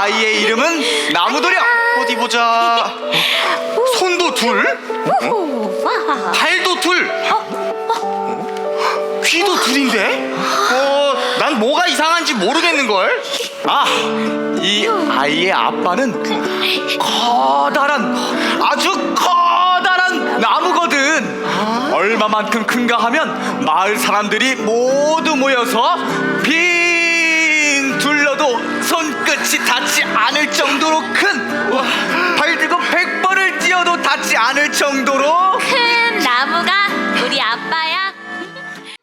아이의 이름은 나무도령. 어디 보자. 손도 둘, 우와. 발도 둘, 어? 귀도 둘인데? 어, 난 뭐가 이상한지 모르겠는 걸. 아, 이 아이의 아빠는 그 커다란, 아주 커다란 나무거든. 얼마만큼 큰가 하면 마을 사람들이 모두 모여서 빙 둘러도 손끝이 닿지 않을 정도로 큰, 와, 발 들고 백 번을 뛰어도 닿지 않을 정도로 큰 나무가 우리 아빠야.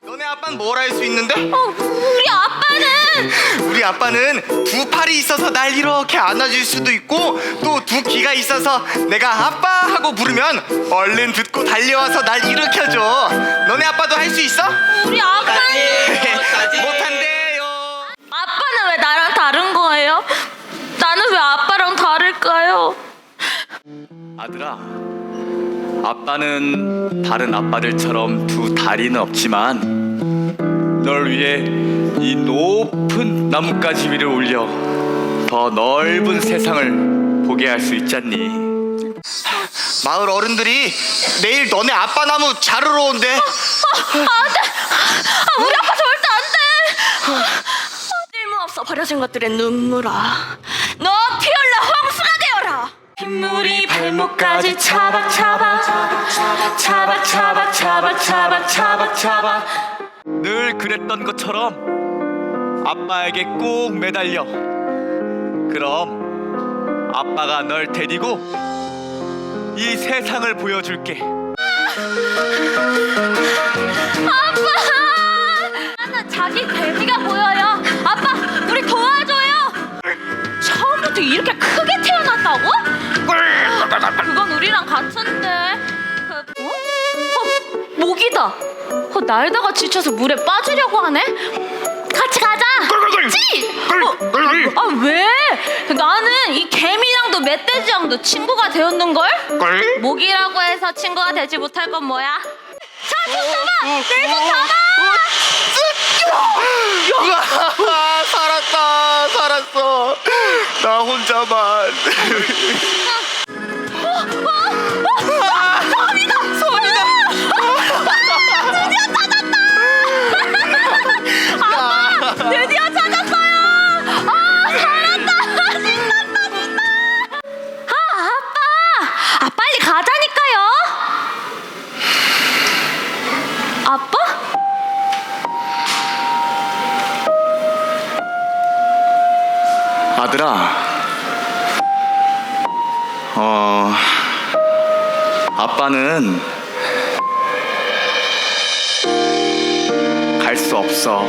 너네 아빠는 뭘 할 수 있는데? 어, 우리 아빠는 우리 아빠는 두 팔이 있어서 날 이렇게 안아줄 수도 있고 또 두 귀가 있어서 내가 아빠 하고 부르면 얼른 듣고 달려와서 날 일으켜줘 너네 아빠도 할 수 있어? 우리 아빠는 나랑 다른 거예요? 나는 왜 아빠랑 다를까요? 아들아 아빠는 다른 아빠들처럼 두 다리는 없지만 널 위해 이 높은 나뭇가지 위를 올려 더 넓은 세상을 보게 할 수 있잖니 마을 어른들이 내일 너네 아빠 나무 자르러 온대! 아, 우리 아빠 절대 안 돼! 쓸모없어 버려진 것들의 눈물아. 너 피올라 홍수가 되어라. 빗물이 발목까지 차박차박 차박차박 차박차박 차박차박. 늘 그랬던 것처럼 아빠에게 꼭 매달려. 그럼 아빠가 널 데리고 이 세상을 보여줄게. 아빠! 나는 자기 돼지가 보여요. 처음부터 이렇게 크게 태어났다고? 그건 우리랑 같은데. 그, 어? 어, 모기다. 어, 날다가 지쳐서 물에 빠지려고 하네. 같이 가자. 찌! 어, 아 왜? 나는 이 개미랑도 멧돼지랑도 친구가 되었는 걸. 모기라고 해서 친구가 되지 못할 건 뭐야? 자, 손 잡아! 내손 잡아! 아, 살았다 살았어 나 혼자만 아들아. 어 아빠는 갈 수 없어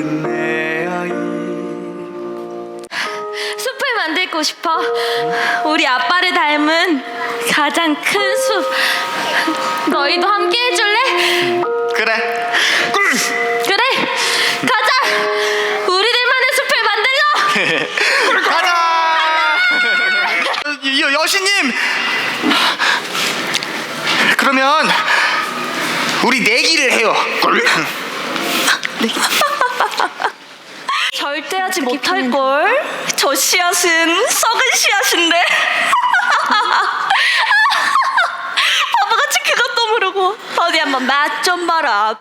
싶은 내 아이 숲을 만들고 싶어. 우리 아빠를 닮은 가장 큰 숲. 너희도 함께 해줄래? 그래 그래. 가자. 우리들만의 숲을 만들러. 가자 여, 여신님 그러면 우리 내기를 해요 절대 하지 못할 걸. 저 씨앗은 썩은 씨앗인데. 바보같이 그것도 모르고 어디 한번 맛 좀 봐라.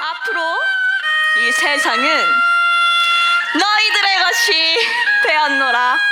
앞으로 이 세상은 너희들의 것이 되었노라.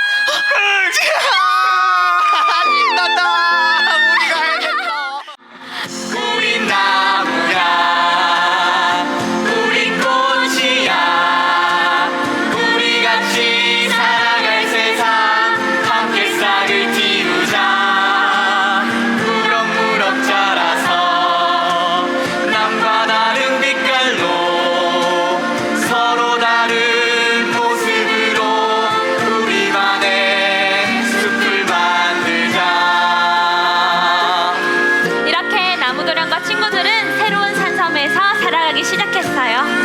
나무도령과 친구들은 새로운 산섬에서 살아가기 시작했어요.